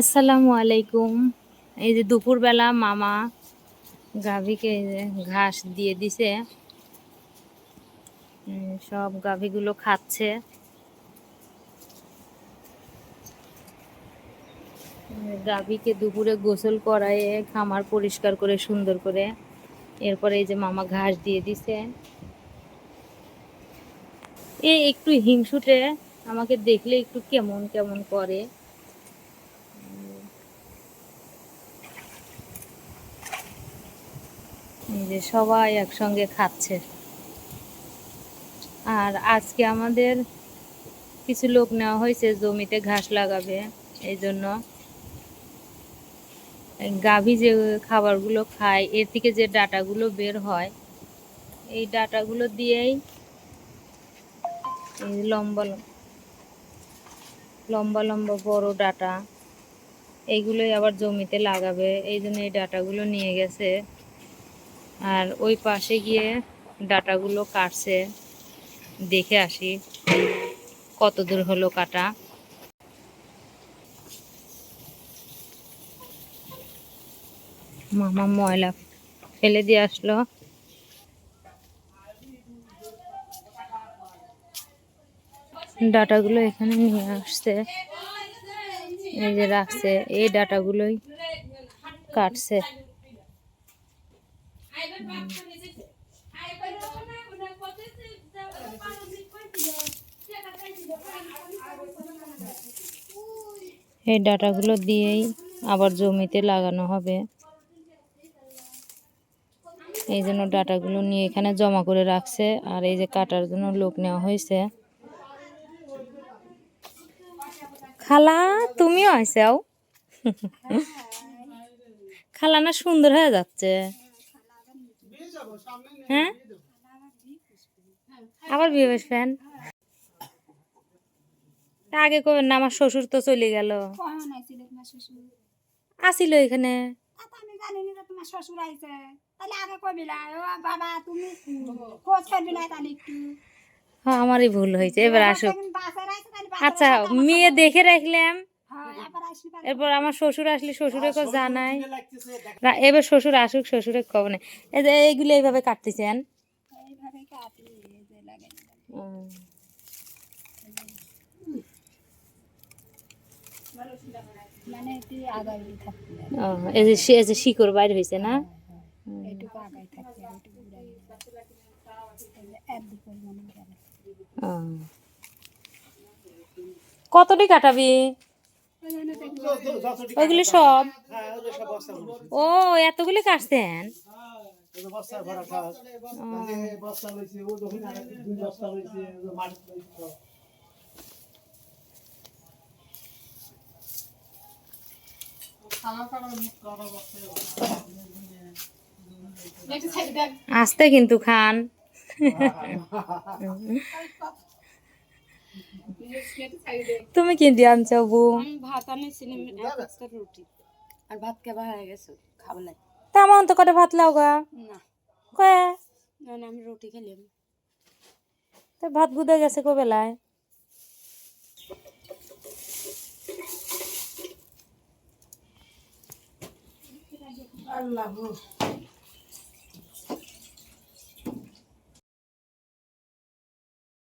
আসসালামু আলাইকুম। এই যে দুপুরবেলা মামা গাভীকে ঘাস দিয়ে দিছে। সব গাভীগুলো খাচ্ছে। গাভীকে দুপুরে গোসল করায়ে খামার পরিষ্কার করে, সুন্দর করে এরপরে এই যে মামা ঘাস দিয়ে দিছে। এ একটু হিংসুটে আমাকে দেখলে একটু কেমন কেমন করে। যে সবাই একসঙ্গে খাচ্ছে। আর আজকে আমাদের কিছু লোক নেওয়া হয়েছে, জমিতে ঘাস লাগাবে, এই জন্য গাভী যে খাবারগুলো খায়, এর থেকে যে ডাটাগুলো বের হয়, এই ডাটাগুলো দিয়েই এই লম্বা লম- লম্বা লম্বা বড় ডাটা এইগুলোই আবার জমিতে লাগাবে, এই জন্য এই ডাটাগুলো নিয়ে গেছে। আর ওই পাশে গিয়ে ডাটাগুলো কাটছে। দেখে আসি কত দূর হলো কাটা। মামা ময়লা ফেলে দিয়ে আসলো। ডাটাগুলো এখানে নিয়ে আসছে। এই যে রাখছে, এই ডাটাগুলোই কাটছে। এই ডাটাগুলো দিয়েই আবার জমিতে লাগানো হবে। এই জন্য ডাটাগুলো নিয়ে এখানে জমা করে রাখছে, আর এই যে কাটার জন্য লোক নেওয়া হয়েছে। খালা, তুমিও আইসাও? খালা, না সুন্দর হয়ে যাচ্ছে। হ্যাঁ? আবার বিয়ে বসবেন তা আগে কবেন না আমার শ্বশুর তো চলে গেল। আসিল এখানে। তা তো আমি জানি না যে তোমার শ্বশুর আইছে। তাহলে আগে কবিলা ও বাবা তুমি খোঁজ করবি না তাহলে একটু। হ্যাঁ আমারই ভুল হয়েছে এবার আসুক। আচ্ছা মেয়ে দেখে রাখলাম। হ্যাঁ। এরপর আমার শ্বশুর আসলে শ্বশুরে কো জানাই না, এবার শ্বশুর আসুক শ্বশুরে কব না এই যে এইগুলো এইভাবে কাটতেছেন এই যে মানে যে শিকড় বাইর হয়েছে না এইটুকু আগাই থাকবি আর এইটুকু ঘুরাই দিবি। এই যে এক দু পরিমাণে গেল। ও। কতটি কাটাবি ওইগুলি সব? ও এতগুলি কাটছেন? আসতে কিন্তু খান। তুমি কি দিয়ে আনছো বউ? আমি ভাত রুটি। আর ভাত কেবা হয়ে গেছে? খাব না তেমন তো করে ভাত লাও গা। না। কয়ে? না না, আমি রুটি খেলাম তো ভাত গুদে গেছে কবেলায়?